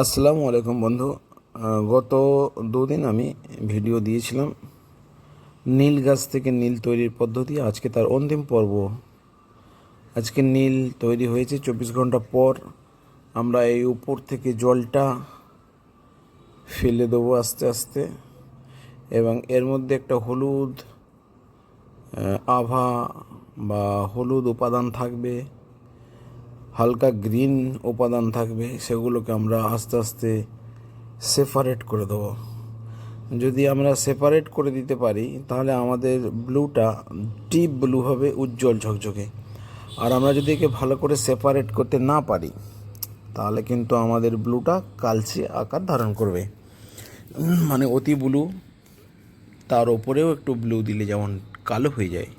আসসালামু আলাইকুম বন্ধু। গত দুদিন আমি ভিডিও দিয়েছিলাম নীল গাছ থেকে নীল তৈরির পদ্ধতি। আজকে তার অন্তিম পর্ব। আজকে নীল তৈরি হয়েছে চব্বিশ ঘণ্টা পর। আমরা এই উপর থেকে জলটা ফেলে দেবো আস্তে আস্তে এবং এর মধ্যে একটা হলুদ আভা বা হলুদ উপাদান থাকবে। হালকা গ্রিন উপাদান থাকবে, সেগুলোকে আমরা আস্তে আস্তে সেপারেট করে দেবো। যদি আমরা সেপারেট করে দিতে পারি, তাহলে আমাদের ব্লুটা ডিপ ব্লু হবে, উজ্জ্বল ঝকঝকে। আর আমরা যদি একে ভালো করে সেপারেট করতে না পারি, তাহলে কিন্তু আমাদের ব্লুটা কালচে আকার ধারণ করবে। মানে অতি ব্লু তার ওপরেও একটু ব্লু দিলে যেমন কালো হয়ে যায়,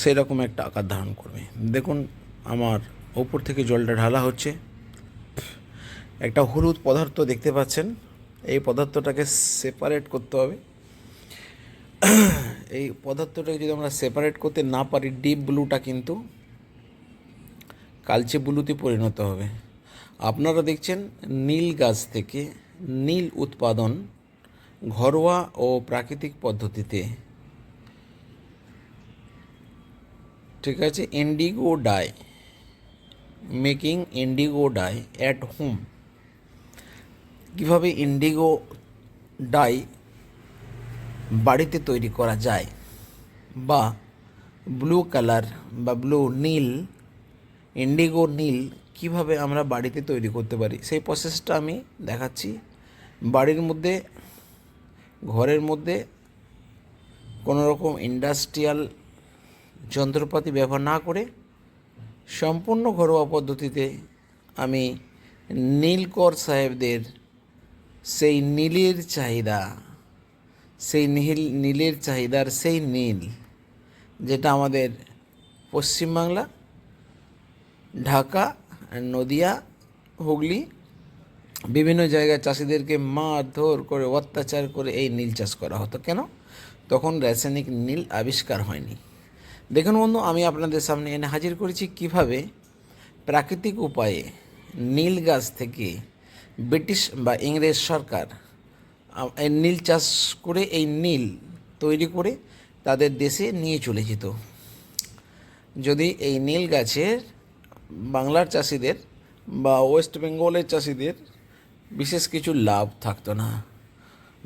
সেরকম একটা আকার ধারণ করবে। দেখুন আমার ওপর থেকে জলটা ঢালা হচ্ছে। একটা হলুদ পদার্থ দেখতে পাচ্ছেন। এই পদার্থটাকে সেপারেট করতে হবে। এই পদার্থটাকে যদি আমরা সেপারেট করতে না পারি ডিপ ব্লুটা কিন্তু কালচে ব্লুতে পরিণত হবে। আপনারা দেখছেন নীল গাছ থেকে নীল উৎপাদন ঘরোয়া ও প্রাকৃতিক পদ্ধতিতে। ঠিক আছে? Indigo dye making indigo dye at home. কীভাবে ইন্ডিগো ডাই বাড়িতে তৈরি করা যায় বা ব্লু কালার বা ব্লু নীল, ইন্ডিগো নীল কীভাবে আমরা বাড়িতে তৈরি করতে পারি, সেই প্রসেসটা আমি দেখাচ্ছি। বাড়ির মধ্যে, ঘরের মধ্যে কোনো রকম ইন্ডাস্ট্রিয়াল যন্ত্রপাতি ব্যবহার না করে সম্পূর্ণ ঘরোয়া পদ্ধতিতে আমি নীলকর সাহেবদের সেই নীলের চাহিদা, সেই নীল, নীলের চাহিদার সেই নীল, যেটা আমাদের পশ্চিমবাংলা ঢাকা, নদিয়া, হুগলি, বিভিন্ন জায়গায় চাষিদেরকে মারধর করে, অত্যাচার করে এই নীল চাষ করা হতো। কেন? তখন রাসায়নিক নীল আবিষ্কার হয়নি। দেখুন বন্ধু, আমি আপনাদের সামনে এনে হাজির করেছি কীভাবে প্রাকৃতিক উপায়ে নীল গাছ থেকে ব্রিটিশ বা ইংরেজ সরকার এই নীল চাষ করে, এই নীল তৈরি করে তাদের দেশে নিয়ে চলে যেত। যদি এই নীল গাছের বাংলার চাষিদের বা ওয়েস্ট বেঙ্গলের চাষিদের বিশেষ কিছু লাভ থাকতো না।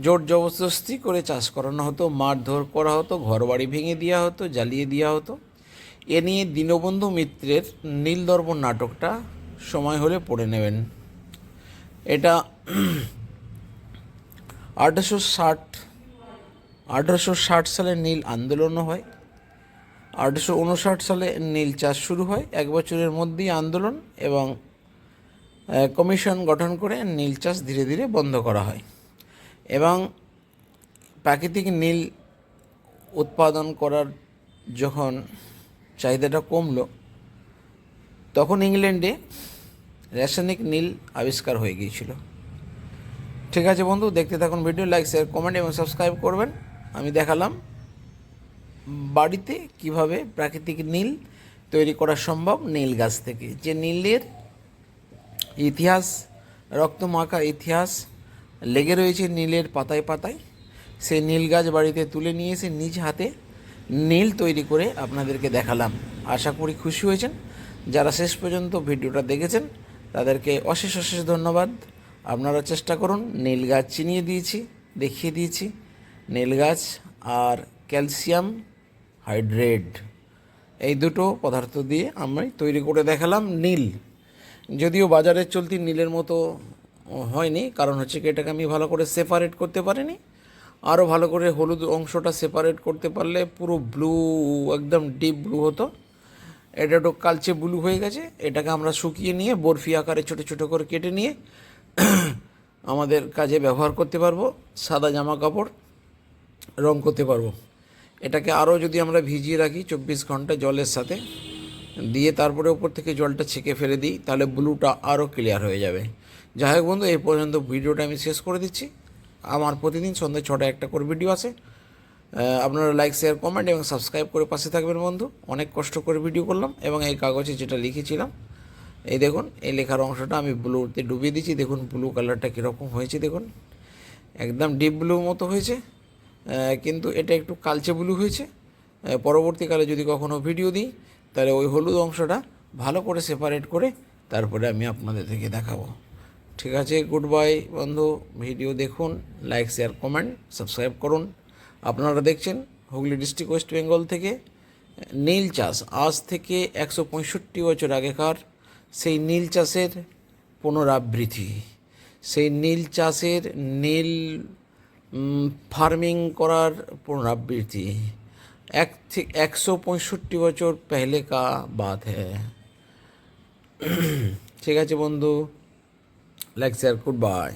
জোর জবরদস্তি করে চাষ করানো হতো, মারধর করা হতো, ঘরবাড়ি ভেঙে দেওয়া হতো, জ্বালিয়ে দেওয়া হতো। এ নিয়ে দীনবন্ধু মিত্রের নীলদর্পণ নাটকটা সময় হলে পড়ে নেবেন। এটা আঠারোশো ষাট আঠারোশো ষাট সালে নীল আন্দোলনও হয়, আঠারোশো উনষাট সালে নীল চাষ শুরু হয়, এক বছরের মধ্যেই আন্দোলন এবং কমিশন গঠন করে নীল চাষ ধীরে ধীরে বন্ধ করা হয়। এবং প্রাকৃতিক নীল উৎপাদন করার যখন চাহিদাটা কমলো, তখন ইংল্যান্ডে রাসায়নিক নীল আবিষ্কার হয়ে গিয়েছিল। ঠিক আছে বন্ধু, দেখতে থাকুন ভিডিও, লাইক শেয়ার কমেন্ট এবং সাবস্ক্রাইব করবেন। আমি দেখালাম বাড়িতে কীভাবে প্রাকৃতিক নীল তৈরি করা সম্ভব নীল গাছ থেকে। যে নীলের ইতিহাস, রক্তমাখা ইতিহাস লেগে রয়েছে নীলের পাতায় পাতায়। সেই নীল গাছ বাড়িতে তুলে নিয়ে এসে নিজ হাতে নীল তৈরি করে আপনাদেরকে দেখালাম। আশা করি খুশি হয়েছেন। যারা শেষ পর্যন্ত ভিডিওটা দেখেছেন, তাদেরকে অশেষ অশেষ ধন্যবাদ। আপনারা চেষ্টা করুন, নীল গাছ চিনিয়ে দিয়েছি, দেখিয়ে দিয়েছি। নীল গাছ আর ক্যালসিয়াম হাইড্রেট। এই দুটো পদার্থ দিয়ে আমি তৈরি করে দেখালাম নীল। যদিও বাজারে চলতি নীলের মতো হয়নি, কারণ হচ্ছে কি এটাকে আমি ভালো করে সেপারেট করতে পারিনি। আরও ভালো করে হলুদ অংশটা সেপারেট করতে পারলে পুরো ব্লু একদম ডিপ ব্লু হতো। এটা একটু কালচে ব্লু হয়ে গেছে, এটাকে আমরা শুকিয়ে নিয়ে বরফি আকারে ছোটো ছোটো করে কেটে নিয়ে আমাদের কাজে ব্যবহার করতে পারব, সাদা জামা কাপড় রং করতে পারব। এটাকে আরও যদি আমরা ভিজিয়ে রাখি চব্বিশ ঘণ্টা জলের সাথে, দিয়ে তারপরে উপর থেকে জলটা ছেঁকে ফেলে দিই, তাহলে ব্লুটা আরও ক্লিয়ার হয়ে যাবে। যাই হোক বন্ধু, এই পর্যন্ত ভিডিওটা আমি শেষ করে দিচ্ছি। আমার প্রতিদিন সন্ধ্যে ছটায় একটা করে ভিডিও আছে। আপনারা লাইক শেয়ার কমেন্ট এবং সাবস্ক্রাইব করে পাশে থাকবেন বন্ধু। অনেক কষ্ট করে ভিডিও করলাম এবং এই কাগজে যেটা লিখেছিলাম, এই দেখুন, এই লেখার অংশটা আমি ব্লুতে ডুবিয়ে দিচ্ছি দেখুন ব্লু কালারটা কীরকম হয়েছে, দেখুন। একদম ডিপ ব্লু মতো হয়েছে কিন্তু এটা একটু কালচে ব্লু হয়েছে। পরবর্তীকালে যদি কখনও ভিডিও দিই, তাহলে ওই হলুদ অংশটা ভালো করে সেপারেট করে তারপরে আমি আপনাদের থেকে দেখাবো। ঠিক আছে গুড বাই বন্ধু ভিডিও দেখুন লাইক শেয়ার কমেন্ট সাবস্ক্রাইব করুন। আপনারা দেখছেন হুগলি ডিস্ট্রিক্ট ওয়েস্ট বেঙ্গল থেকে নীল চাষ। আজ থেকে একশো পঁয়ষট্টি বছর আগেকার সেই নীল চাষের পুনরাবৃত্তি। সেই নীল চাষের নীল ফার্মিং করার পুনরাবৃত্তি। এক থেকে একশো পঁয়ষট্টি বছর পেহলে কা বাত হ্যাঁ ঠিক আছে বন্ধু। Like share good bye